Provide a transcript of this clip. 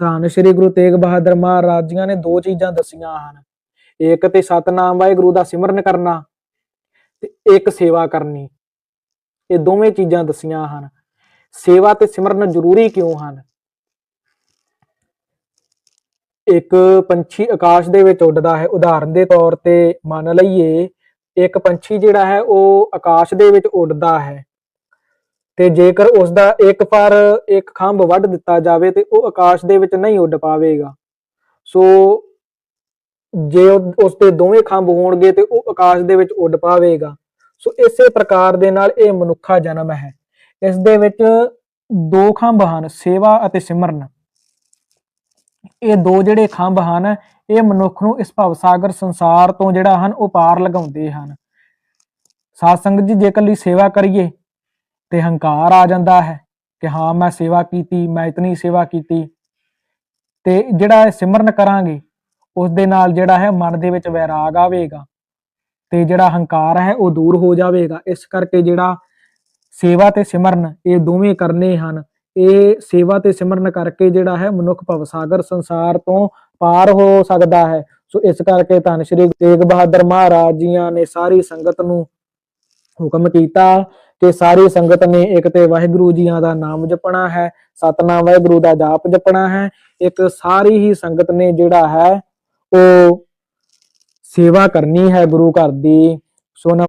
ਧੰਨ ਸ਼੍ਰੀ ਗੁਰੂ ਤੇਗ ਬਹਾਦਰ ਮਹਾਰਾਜ ਜੀਆਂ ਨੇ ਦੋ ਚੀਜ਼ਾਂ ਦੱਸੀਆਂ ਹਨ। ਇੱਕ ਤੇ ਸਤਨਾਮ ਵਾਹਿਗੁਰੂ ਦਾ ਸਿਮਰਨ ਕਰਨਾ ਤੇ ਇੱਕ ਸੇਵਾ ਕਰਨੀ। ਇਹ ਦੋਵੇਂ ਚੀਜ਼ਾਂ ਦੱਸੀਆਂ ਹਨ। ਸੇਵਾ ਤੇ ਸਿਮਰਨ ਜ਼ਰੂਰੀ ਕਿਉਂ ਹਨ? ਇੱਕ ਪੰਛੀ ਆਕਾਸ਼ ਦੇ ਵਿੱਚ ਉੱਡਦਾ ਹੈ। ਉਦਾਹਰਨ ਦੇ ਤੌਰ ਤੇ ਮੰਨ ਲਈਏ, ਇੱਕ ਪੰਛੀ ਜਿਹੜਾ ਹੈ ਉਹ ਆਕਾਸ਼ ਦੇ ਵਿੱਚ ਉੱਡਦਾ ਹੈ। ਤੇ ਜੇਕਰ ਉਸ ਦਾ ਇੱਕ ਫਰ, ਇੱਕ ਖੰਭ ਵੱਢ ਦਿੱਤਾ ਜਾਵੇ ਤੇ ਉਹ ਆਕਾਸ਼ ਦੇ ਵਿੱਚ ਨਹੀਂ ਉੱਡ ਪਾਵੇਗਾ। ਸੋ ਜੇ ਉਹ- ਉਸ ਦੇ ਦੋਵੇਂ ਖੰਭ ਹੋਣਗੇ ਤੇ ਉਹ ਆਕਾਸ਼ ਦੇ ਵਿੱਚ ਉੱਡ ਪਾਵੇਗਾ। ਸੋ ਇਸੇ ਪ੍ਰਕਾਰ ਦੇ ਨਾਲ ਇਹ ਮਨੁੱਖਾ ਜਨਮ ਹੈ। ਇਸ ਦੇ ਵਿੱਚ ਦੋ ਖੰਭ ਹਨ, ਸੇਵਾ ਅਤੇ ਸਿਮਰਨ। ਇਹ ਦੋ ਜਿਹੜੇ ਖੰਭ ਹਨ, ਇਹ ਮਨੁੱਖ ਨੂੰ ਇਸ ਭਵਸਾਗਰ ਸੰਸਾਰ ਤੋਂ ਜਿਹੜਾ ਹਨ, ਉਹ ਪਾਰ ਲਗਾਉਂਦੇ ਹਨ। ਸਾਧ ਸੰਗਤ ਜੀ, ਜੇਕਰ ਲਈ ਸੇਵਾ ਕਰੀਏ ਤੇ ਹੰਕਾਰ ਆ ਜਾਂਦਾ ਹੈ ਕਿ ਹਾਂ, ਮੈਂ ਸੇਵਾ ਕੀਤੀ, ਮੈਂ ਇਤਨੀ ਸੇਵਾ ਕੀਤੀ। ਤੇ ਜਿਹੜਾ ਸਿਮਰਨ ਕਰਾਂਗੇ ਉਸ ਦੇ ਨਾਲ ਜਿਹੜਾ ਹੈ ਮਨ ਦੇ ਵਿੱਚ ਵੈਰਾਗ ਆਵੇਗਾ ਤੇ ਜਿਹੜਾ ਹੰਕਾਰ ਹੈ ਉਹ ਦੂਰ ਹੋ ਜਾਵੇਗਾ। ਇਸ ਕਰਕੇ ਜਿਹੜਾ ਸੇਵਾ ਤੇ ਸਿਮਰਨ, ਇਹ ਦੋਵੇਂ ਕਰਨੇ ਹਨ। ਇਹ ਸੇਵਾ ਤੇ ਸਿਮਰਨ ਕਰਕੇ ਜਿਹੜਾ ਹੈ ਮਨੁੱਖ ਭਵਸਾਗਰ ਸੰਸਾਰ ਤੋਂ ਪਾਰ ਹੋ ਸਕਦਾ ਹੈ। ਸੋ ਇਸ ਕਰਕੇ ਧੰਨ ਸ਼੍ਰੀ ਤੇਗ ਬਹਾਦਰ ਮਹਾਰਾਜ ਜੀਆਂ ਨੇ ਸਾਰੀ ਸੰਗਤ ਨੂੰ ਹੁਕਮ ਕੀਤਾ ਕਿ ਸਾਰੀ ਸੰਗਤ ਨੇ ਇੱਕ ਤੇ ਵਾਹਿਗੁਰੂ ਜੀਆਂ ਦਾ ਨਾਮ ਜਪਣਾ ਹੈ, ਸਤਨਾਮ ਵਾਹਿਗੁਰੂ ਦਾ ਜਾਪ ਜਪਣਾ ਹੈ, ਇੱਕ ਸਾਰੀ ਹੀ ਸੰਗਤ ਨੇ ਜਿਹੜਾ ਹੈ ਉਹ ਸੇਵਾ ਕਰਨੀ ਹੈ ਗੁਰੂ ਘਰ ਦੀ। ਸੋ